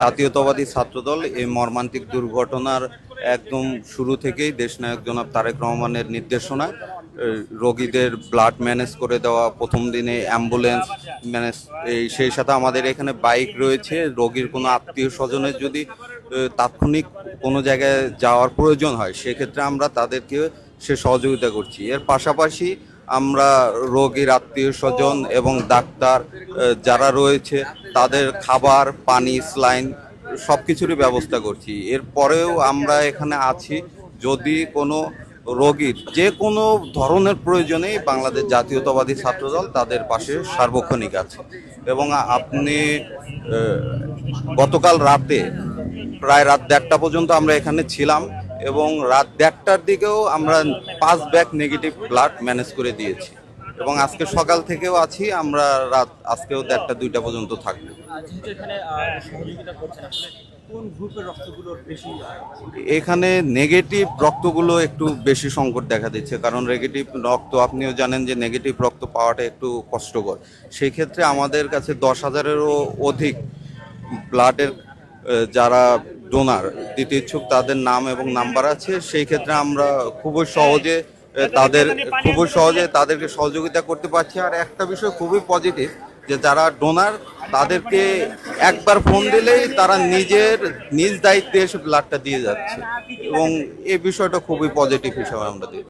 জাতীয়তাবাদী ছাত্রদল এই মর্মান্তিক দুর্ঘটনার একদম শুরু থেকেই দেশনায়ক জনাব তারেক রহমানের নির্দেশনা রোগীদের ব্লাড ম্যানেজ করে দেওয়া, প্রথম দিনে অ্যাম্বুলেন্স ম্যানেজ, এই সেই সাথে আমাদের এখানে বাইক রয়েছে, রোগীর কোনো আত্মীয় স্বজনের যদি তাৎক্ষণিক কোনো জায়গায় যাওয়ার প্রয়োজন হয়, সেক্ষেত্রে আমরা তাদেরকে সে সহযোগিতা করছি। এর পাশাপাশি আমরা রোগীর আত্মীয় স্বজন এবং ডাক্তার যারা রয়েছে, তাদের খাবার, পানি, স্লাইন সব কিছুরই ব্যবস্থা করছি। এরপরেও আমরা এখানে আছি। যদি কোনো রোগীর যে কোনো ধরনের প্রয়োজনেই বাংলাদেশ জাতীয়তাবাদী ছাত্রদল তাদের পাশে সার্বক্ষণিক আছে। এবং আপনি গতকাল রাতে, প্রায় রাত দেড়টা পর্যন্ত আমরা এখানে ছিলাম। এবং রাত দেড়টার দিকেও আমরা পাঁচ ব্যাগ নেগেটিভ ব্লাড ম্যানেজ করে দিয়েছি। এবং আজকে সকাল থেকেও আছি, আমরা রাত আজকেও দেড়টা, দুইটা পর্যন্ত থাকব। এখানে নেগেটিভ রক্তগুলো একটু বেশি সংকট দেখা দিচ্ছে, কারণ নেগেটিভ রক্ত, আপনিও জানেন যে নেগেটিভ রক্ত পাওয়াটা একটু কষ্টকর। সেই ক্ষেত্রে আমাদের কাছে দশ হাজারেরও অধিক ব্লাডের যারা ডোনার। দিতে ইচ্ছুক তাদের নাম এবং নাম্বার আছে, সেই ক্ষেত্রে আমরা খুবই সহজে তাদের, খুবই সহজে তাদেরকে সহযোগিতা করতে পারছি। আর একটা বিষয় খুবই পজিটিভ যে যারা ডোনার, তাদেরকে একবার ফোন দিলেই তারা নিজের, নিজ দায়িত্বে এসে ব্লাডটা দিয়ে যাচ্ছে। এবং এই বিষয়টা খুবই পজিটিভ হিসাবে আমরা দিই